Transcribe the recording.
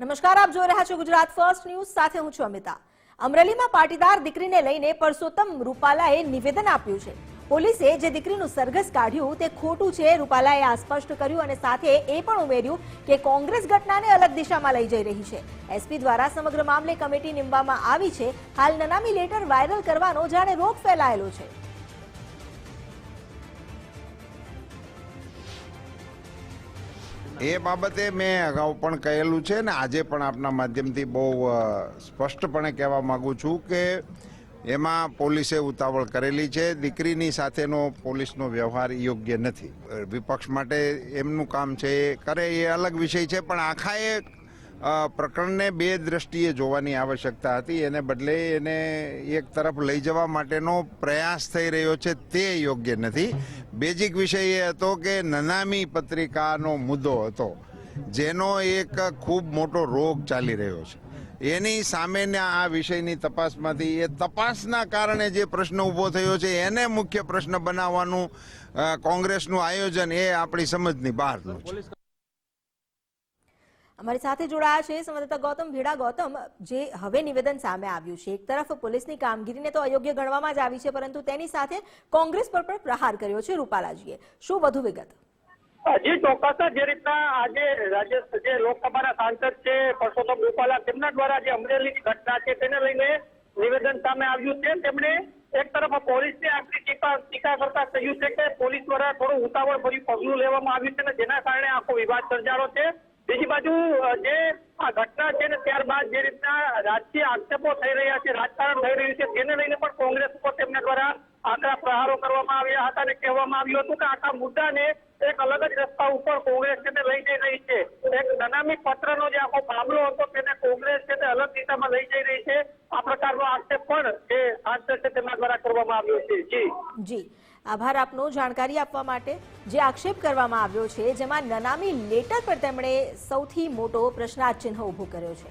નમસ્કાર, આપ જોઈ રહ્યા છો ગુજરાત ફર્સ્ટ ન્યૂઝ સાથે હું છું અમિતા. અમરેલીમાં પાટીદાર દીકરીને લઈને પરસોત્તમ રૂપાલાએ નિવેદન આપ્યું છે. પોલીસે જે દીકરીનું સરઘસ કાઢ્યું તે ખોટું છે, રૂપાલાએ આ સ્પષ્ટ કર્યું અને સાથે એ પણ ઉમેર્યું કે કોંગ્રેસ ઘટનાને અલગ દિશામાં લઈ જઈ રહી છે. એસપી દ્વારા સમગ્ર મામલે કમિટી નીમવામાં આવી છે. હાલ નનામી લેટર વાયરલ કરવાનો જાણે રોગ ફેલાયેલો છે. એ બાબતે મેં અગાઉ પણ કહેલું છે ને આજે પણ આપના માધ્યમથી બહુ સ્પષ્ટપણે કહેવા માગું છું કે એમાં પોલીસે ઉતાવળ કરેલી છે. દીકરીની સાથેનો પોલીસનો વ્યવહાર યોગ્ય નથી. વિપક્ષ માટે એમનું કામ છે એ કરે એ અલગ વિષય છે પણ આખા એ અ, પ્રકરણને બે દ્રષ્ટિએ જોવાની આવશ્યકતા હતી. એને બદલે એને એક તરફ લઈ જવા માટેનો પ્રયાસ થઈ રહ્યો છે તે યોગ્ય નથી. બેઝિક વિષય એ હતો કે નનામી પત્રિકાનો મુદ્દો હતો, જેનો એક ખૂબ મોટો રોગ ચાલી રહ્યો છે. એની સામેના આ વિષયની તપાસમાંથી એ તપાસના કારણે જે પ્રશ્ન ઊભો થયો છે, એને મુખ્ય પ્રશ્ન બનાવવાનું કોંગ્રેસનું આયોજન એ આપણી સમજની બહારનું છે. અમારી સાથે જોડાયા છે સંવાદદાતા ગૌતમ ભીડા. ગૌતમ, જે હવે નિવેદન સામે આવ્યું છે, એક તરફ પોલીસની કામગીરીને તો અયોગ્ય ગણવામાં જ આવી છે, પરંતુ તેની સાથે કોંગ્રેસ પર પણ પ્રહાર કર્યો છે રૂપાલાજીએ. શું વધુ વિગત? જી ચોક્કસ જે રીતના આજે રાજ્ય, જે લોકસભાના સાંસદ છે, પરસોત્તમ રૂપાલા, તેમના દ્વારા જે અમરેલીની ઘટના છે, તેને લઈને નિવેદન સામે આવ્યું છે. તેમણે એક તરફ પોલીસને આખરી ટીકા ટીકા કરતા કહ્યું છે કે પોલીસ દ્વારા થોડું ઉતાવળ ભર્યું પગલું લેવામાં આવ્યું છે અને જેના કારણે આખો વિવાદ સર્જાયો છે. બીજી બાજુ જે આ ઘટના છે ને ત્યારબાદ જે રીતના રાજકીય આક્ષેપો થઈ રહ્યા છે, રાજકારણ થઈ રહ્યું છે, તેને લઈને પણ કોંગ્રેસ ઉપર તેમના દ્વારા આકરા પ્રહારો કરવામાં આવ્યા હતા અને કહેવામાં આવ્યું હતું કે આખા મુદ્દાને એક અલગ જ રસ્તા ઉપર કોંગ્રેસ તેને લઈ જઈ રહી છે. એક નનામી પત્રનો જે આખો મામલો હતો તેને કોંગ્રેસ છે તે અલગ દિશામાં લઈ જઈ રહી છે. આ પ્રકારનો આક્ષેપ પણ આભાર આપનો જાણકારી આપવા માટે જે આક્ષેપ કરવામાં આવ્યો છે, જેમાં નનામી લેટર પર તેમણે સૌથી મોટો પ્રશ્નાર્થ ચિહ્ન ઊભો કર્યો છે.